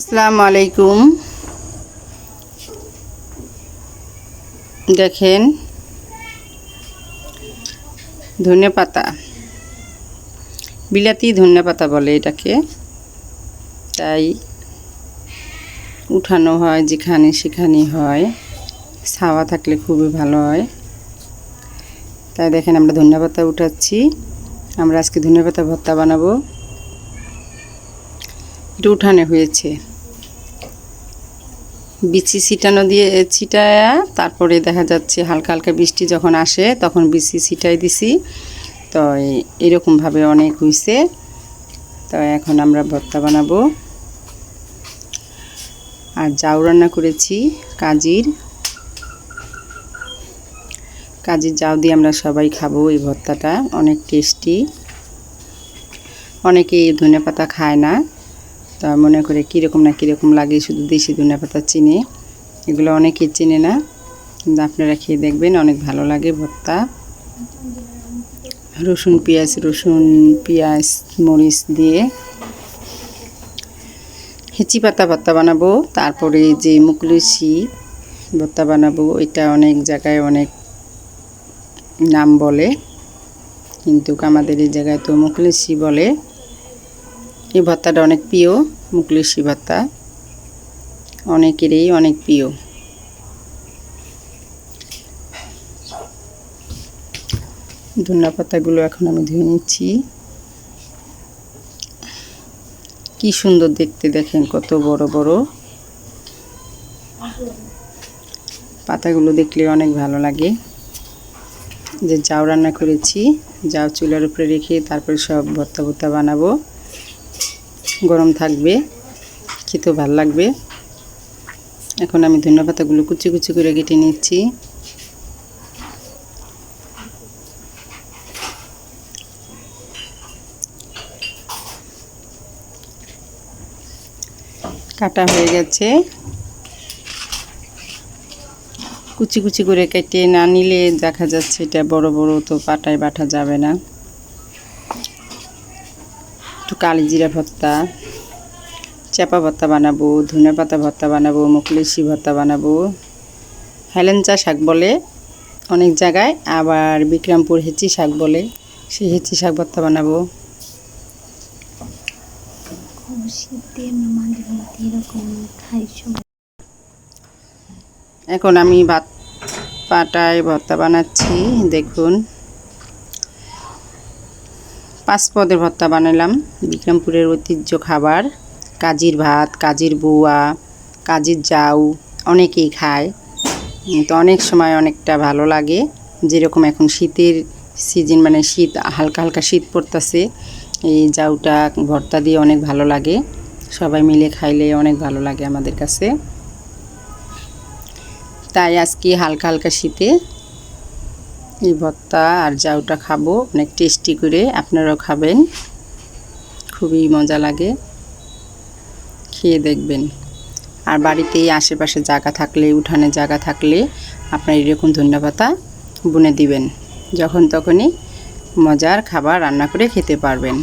আসসালামু আলাইকুম। দেখেন। ধনে পাতা। বিলাতি ধনে পাতা বলে এটাকে। তাই উঠানো হয় যেখানে সেখানে হয়। ছাওয়া থাকলে খুবই ভালো হয়। তাই দেখেন আমরা ধনে পাতা উঠাচ্ছি। আমরা আজকে ধনে পাতা ভর্তা বানাবো। এটা উঠানে হয়েছে। বিচি ছিটানো দিয়ে ছিটায়া তারপরে দেখা যাচ্ছে হালকা হালকা বৃষ্টি যখন আসে তখন বিচি ছিটাই দিছি। তো এরকমভাবে অনেক হয়েছে তো এখন আমরা ভর্তা বানাবো। আর জাউ রান্না করেছি কাজির। কাজির জাউ দিয়ে আমরা সবাই খাব এই ভর্তাটা, অনেক টেস্টি। অনেকেই ধনে পাতা খায় না। তা মনে করে কীরকম না কীরকম লাগে শুধু দেশি ধনে পাতা চিনি। এগুলো অনেকেই চিনে না। কিন্তু আপনারা খেয়ে দেখবেন, অনেক ভালো লাগে ভর্তা। রসুন, পেঁয়াজ রসুন, পেঁয়াজ, মরিচ দিয়ে হেঁচি পাতা ভর্তা বানাবো। তারপরে যে মুকলিশি ভর্তা বানাবো, এটা অনেক জায়গায় অনেক নাম বলে। কিন্তু আমাদের এই জায়গায় তো মুকলিশি বলে। এই ভর্তাটা অনেক প্রিয় মুকলিশি ভর্তা অনেকেরই অনেক প্রিয়। ধনিয়া পাতাগুলো এখন আমি ধুয়ে নিচ্ছি। কি সুন্দর দেখতে দেখেন, কত বড় বড়। পাতাগুলো দেখলে অনেক ভালো লাগে। যে যাও রান্না করেছি, যাও চুলার উপরে রেখে তারপরে সব ভর্তা ভর্তা বানাবো। গরম থাকবে, খেতেও ভালো লাগবে। এখন আমি ধনিয়া পাতাগুলো কুচি কুচি করে কেটে নিচ্ছি। কাটা হয়ে গেছে। কুচি কুচি করে কেটে না নিলে দেখা যাচ্ছে এটা বড় বড় তো পাটায় বাটা যাবে না। একটু কালি জিরা ভর্তা চাপা ভর্তা বানাবো, ধনে পাতা ভর্তা বানাবো মুখলিশি ভর্তা বানাবো। হেলেঞ্চা শাক বলে অনেক জায়গায়, আবার বিক্রমপুর হেঁচি শাক বলে সেই হেঁচি শাক ভর্তা বানাবো। এখন আমি ভাত পাটায় ভর্তা বানাচ্ছি, দেখুন। পাঁচ পদের ভর্তা বানালাম। বিক্রমপুরের ঐতিহ্য খাবার, কাজির ভাত, কাজির বুয়া, কাজির জাউ অনেকেই খায়। তো অনেক সময় অনেকটা ভালো লাগে। যেরকম এখন শীতের সিজন মানে শীত, হালকা হালকা শীত পড়তেছে, এই জাউটা ভর্তা দিয়ে অনেক ভালো লাগে। সবাই মিলে খাইলে অনেক ভালো লাগে আমাদের কাছে। তাই আজকে হালকা হালকা শীতে এই ভর্তা আর জাউটা খাব, অনেক টেস্টি করে আপনারাও খাবেন। খুবই মজা লাগে। খেয়ে দেখবেন। আর বাড়িতেই আশেপাশে জায়গা থাকলে, উঠানে জায়গা থাকলে আপনার এরকম ধনিয়া পাতা বুনে দিবেন। যখন তখনই মজার খাবার রান্না করে খেতে পারবেন।